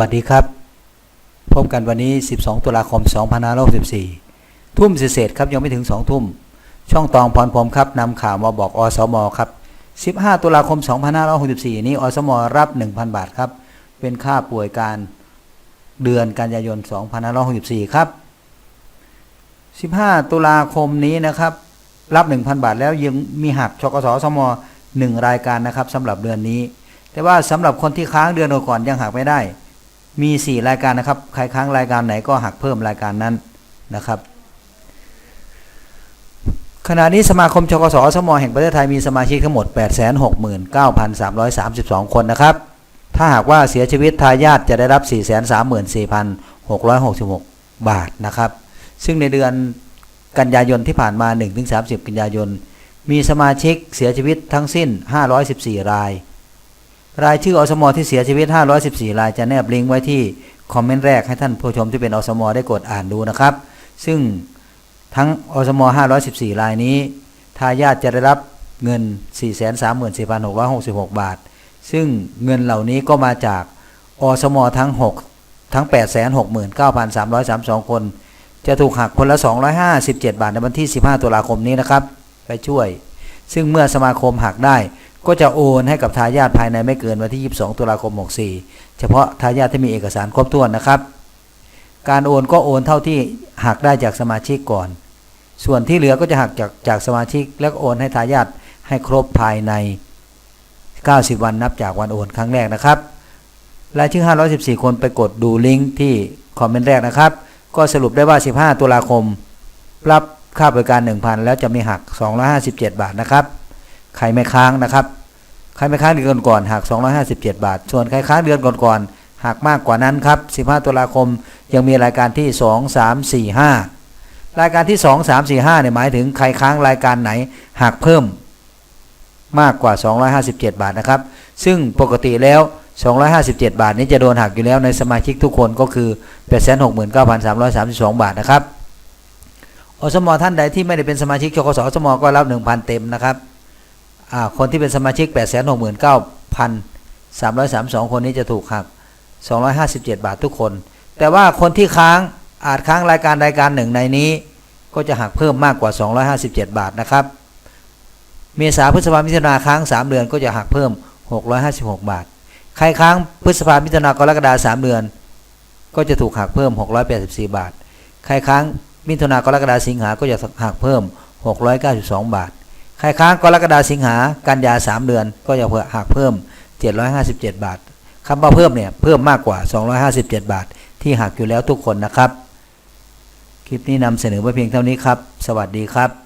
วัสดีครับ พบกันวันนี้ 12 ตุลาคม 2564 ทุ่มเศษครับยังไม่ถึง 2 ทุ่ม ช่องตองพรพรมครับนำข่าวมาบอกอสมครับ 15 ตุลาคม 2564 นี้อสมรับ 1,000 บาทครับ เป็นค่าป่วยการเดือนกันยายน 2564 ครับ 15 ตุลาคมนี้นะครับ รับ 1,000 บาทแล้วยังมีหักชกสสม1รายการนะครับสำหรับเดือนนี้แต่ว่าสำหรับคนที่ค้างเดือนก่อนยังหักไม่ได้ มี 4 รายการนะครับ ใครค้างรายการไหนก็หักเพิ่มรายการนั้นนะครับ ขณะนี้สมาคมชกสสมแห่งประเทศไทยมีสมาชิกทั้งหมด 869,332 คนนะครับ ถ้าหากว่าเสียชีวิตทายาทจะได้รับ 434,666 บาทนะครับ ซึ่งในเดือนกันยายนที่ผ่านมา 1-30 กันยายน มีสมาชิกเสียชีวิตทั้งสิ้น 514 ราย รายชื่ออสมที่เสียชีวิต 514 รายจะแนบลิงก์ไว้ที่คอมเมนต์แรกให้ท่านผู้ชมที่เป็นอสมได้กดอ่านดูนะครับ ซึ่งทั้งอสม514 รายนี้ทายาทจะได้รับเงิน 434,666 บาท ซึ่งเงินเหล่านี้ก็มาจากอสมทั้ง 6 ทั้ง 869,332 คน จะถูกหักคนละ 257 บาทในวันที่ 15 ตุลาคมนี้นะครับ ไปช่วย ซึ่งเมื่อสมาคมหักได้ ก็จะโอนให้กับทายาทภายในไม่เกินวันที่ 22 ตุลาคม 64 เฉพาะทายาทที่มีเอกสารครบถ้วนนะครับ การโอนก็โอนเท่าที่หักได้จากสมาชิกก่อน ส่วนที่เหลือก็จะหักจากจากสมาชิก แล้วโอนให้ทายาทให้ครบภายใน 90 วันนับจากวันโอนครั้งแรกนะครับรายชื่อ 514 คนไปกดดูลิงก์ที่คอมเมนต์แรกนะครับ ก็สรุปได้ว่า 15 ตุลาคม รับค่าบริการ 1,000 แล้วจะมีหัก 257 บาทนะครับ ใครไม่ค้างนะครับใครไม่ค้างเดือนก่อนหัก 257 บาท ส่วนใครค้างเดือนก่อนๆหักมากกว่านั้นครับ 15 ตุลาคมยังมีรายการที่ 2 3 4 5 รายการที่ 2 3 4 5เนี่ยหมายถึงใครค้างรายการไหนหักเพิ่มมากกว่า 257 บาทนะครับ ซึ่งปกติแล้ว 257 บาทนี้จะโดนหักอยู่แล้วในสมาชิกทุกคนก็คือ 869,332 บาทนะครับ อสมท่านใดที่ไม่ได้เป็นสมาชิกชกสอสมก็รับ 1,000 เต็มนะครับ คนที่เป็นสมาชิก 869,332 คนนี้จะถูกหัก 257 บาททุกคน แต่ว่าคนที่ค้างอาจค้างรายการรายการหนึ่งในนี้ ก็จะหักเพิ่มมากกว่า 257 บาทนะครับเมษาพฤษภามิถุนาค้าง 3 เดือนก็จะหักเพิ่ม 656 บาท ใครค้างพฤษภามิถุนากรกฎาคม3เดือน ก็จะถูกหักเพิ่ม 684 บาท ใครค้างมิถุนากรกฎาสิงหาก็จะหักเพิ่ม 692 บาท ใครค้างกรกฎาสิงหากันยา3เดือนก็จะหักเพิ่ม 757 บาทคำว่าเพิ่มเนี่ยเพิ่มมากกว่า 257 บาท ที่หักอยู่แล้วทุกคนนะครับ คลิปนี้นำเสนอไว้เพียงเท่านี้ครับ สวัสดีครับ